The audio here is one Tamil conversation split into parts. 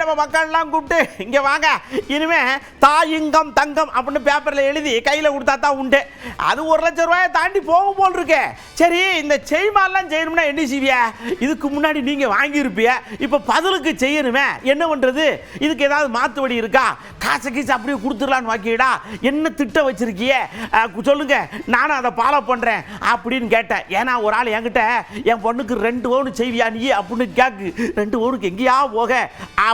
நம்ம மக்கள்லாம் கூப்பிட்டு இங்கே வாங்க. இனிமே தாயிங்கம் தங்கம் அப்படின்னு பேப்பரில் எழுதி கையில் கொடுத்தா தான் உண்டு. அது ஒரு லட்சம் ரூபாயை தாண்டி போகும் போல் இருக்கே. சரி இந்த செய்மாலாம் செய்யணும்னா என்ன செய்விய? இதுக்கு முன்னாடி நீங்கள் வாங்கியிருப்பிய? இப்போ பதிலுக்கு செய்யணுமே. என்ன பண்ணுறது இதுக்கு ஏதாவது மாற்று வழி இருக்கா? காசு கீசு அப்படியே கொடுத்துடலான்னு வாக்கிடா என்ன திட்டம் வச்சிருக்கிய? சொல்லுங்க. நானும் அதை ஃபாலோ பண்ணுறேன் அப்படின்னு கேட்டேன். ஏன்னா ஒரு ஆள் என்கிட்ட என் பொண்ணுக்கு ரெண்டு ஓனு செய்வியா நீ? அப்படின்னு கேக்கு. ரெண்டு ஓனுக்கு எங்கேயா போக.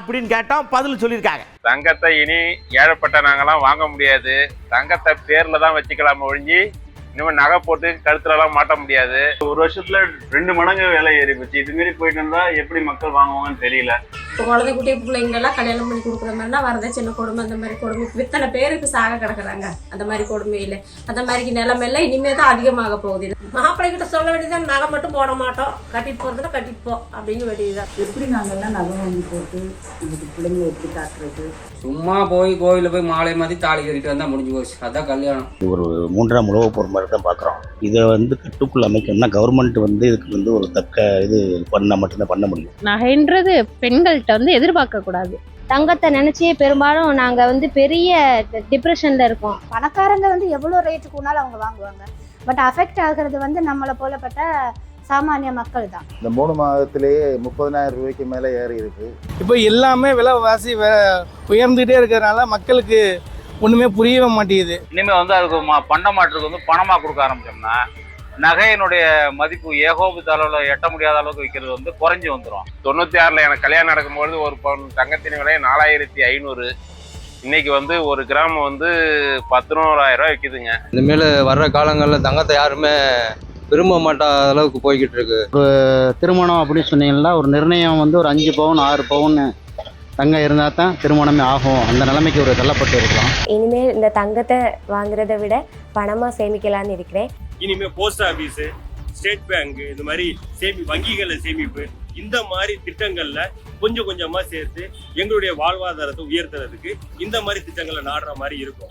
அப்படின்னு கேட்டோம் பதில் சொல்லியிருக்காங்க. தங்கத்தை இனி ஏழப்பட்ட நாங்கெல்லாம் வாங்க முடியாது. தங்கத்தை பேர்ல தான் வச்சுக்கலாம் ஒழிஞ்சு இனிமே நகை போட்டு கழுத்துலலாம் மாட்ட முடியாது. ஒரு வருஷத்துல ரெண்டு மடங்கு விலை ஏறி போச்சு இது மாரி போயிட்டு இருந்தா எப்படி மக்கள் வாங்குவாங்கன்னு தெரியல. இப்போ குழந்தை குட்டி பிள்ளைங்கெல்லாம் கல்யாணம் பண்ணி கொடுக்குற மாதிரினா வரதட்சணை கொடுமை அந்த மாதிரி கொடுமை. இத்தனை பேருக்கு சாக கிடக்குறாங்க. அந்த மாதிரி கொடுமையில் அந்த மாதிரி நிலைமையெல்லாம் இனிமே தான் அதிகமாக போகுது. மாப்பிள்ளை கிட்ட சொல்ல வேண்டியதான் நகை மட்டும் போட மாட்டோம். கட்டிட்டு போகிறதுல கட்டிட்டு போ அப்படின்னு வேண்டியதுதான். எப்படி நாங்கள்லாம் நகை வாங்கி போட்டு எங்களுக்கு பிள்ளைங்க எப்படி காட்டுறது சும்மா போய் கோயிலில் போய் மாலை மாதிரி தாலி கட்டிட்டு வந்தால் முடிஞ்சு போச்சு. அதான் கல்யாணம். ஒரு மூன்றாம் உலக போர் மாதிரி தான் பார்க்குறோம் இதை வந்து கட்டுக்குள் அமைக்கணும்னா கவர்மெண்ட் வந்து இதுக்கு வந்து ஒரு தக்க இது பண்ணால் மட்டும்தான் பண்ண முடியும். நகைன்றது பெண்கள்கிட்ட வந்து எதிர்பார்க்க கூடாது. தங்கத்தை நினைச்சே பெரும்பாலும் நாங்க வந்து பெரிய டிப்ரெஷன்ல இருக்கோம். பணக்காரங்க வந்து எவ்வளோ ரேட்டுக்கு வேணாலும் அவங்க வாங்குவாங்க. பட் அஃபெக்ட் ஆகுறது வந்து நம்மளை போலப்பட்ட சாமானிய மக்கள் தான். இந்த மூணு மாதத்திலேயே முப்பதனாயிரம் ரூபாய்க்கு மேலே ஏறி இருக்கு. இப்போ எல்லாமே விலைவாசி வே- உயர்ந்துகிட்டே இருக்கிறதுனால மக்களுக்கு ஒன்றுமே புரியவே மாட்டேங்குது. இனிமே வந்து அதுக்கு பண்ட மாட்டுக்கு வந்து பணமா கொடுக்க ஆரம்பிச்சோம்னா நகையினுடைய மதிப்பு ஏகோபித்த அளவில் எட்ட முடியாத அளவுக்கு விற்கிறது வந்து குறைஞ்சி வந்துடும் தொண்ணூற்றி ஆறில் எனக்கு கல்யாணம் நடக்கும்பொழுது ஒரு பவுன் தங்கத்தின் விலை நாலாயிரத்தி ஐநூறு. இன்னைக்கு வந்து ஒரு கிராம் வந்து பதினோராயிரம் ரூபாய் விற்கிதுங்க இனிமேல் வர்ற காலங்களில் தங்கத்தை யாருமே விரும்ப மாட்டாத அளவுக்கு போய்கிட்டு இருக்கு. திருமணம் அப்படின்னு சொன்னீங்கன்னா ஒரு நிர்ணயம் வந்து ஒரு அஞ்சு பவுன் ஆறு பவுன் தங்கம் இருந்தால் தான் திருமணமே ஆகும். அந்த நிலைமைக்கு ஒரு தள்ளப்பட்டு இருக்கலாம். இனிமேல் இந்த தங்கத்தை வாங்குறத விட பணமா சேமிக்கலாம்னு இருக்கிறேன். இனிமே போஸ்ட் ஆஃபீஸு ஸ்டேட் பேங்க் இந்த மாதிரி சேமி வங்கிகளில் சேமிப்பு இந்த மாதிரி திட்டங்கள்ல கொஞ்சம் கொஞ்சமா சேர்த்து எங்களுடைய வாழ்வாதாரத்தை உயர்த்துறதுக்கு இந்த மாதிரி திட்டங்களை நாடுற மாதிரி இருக்கும்.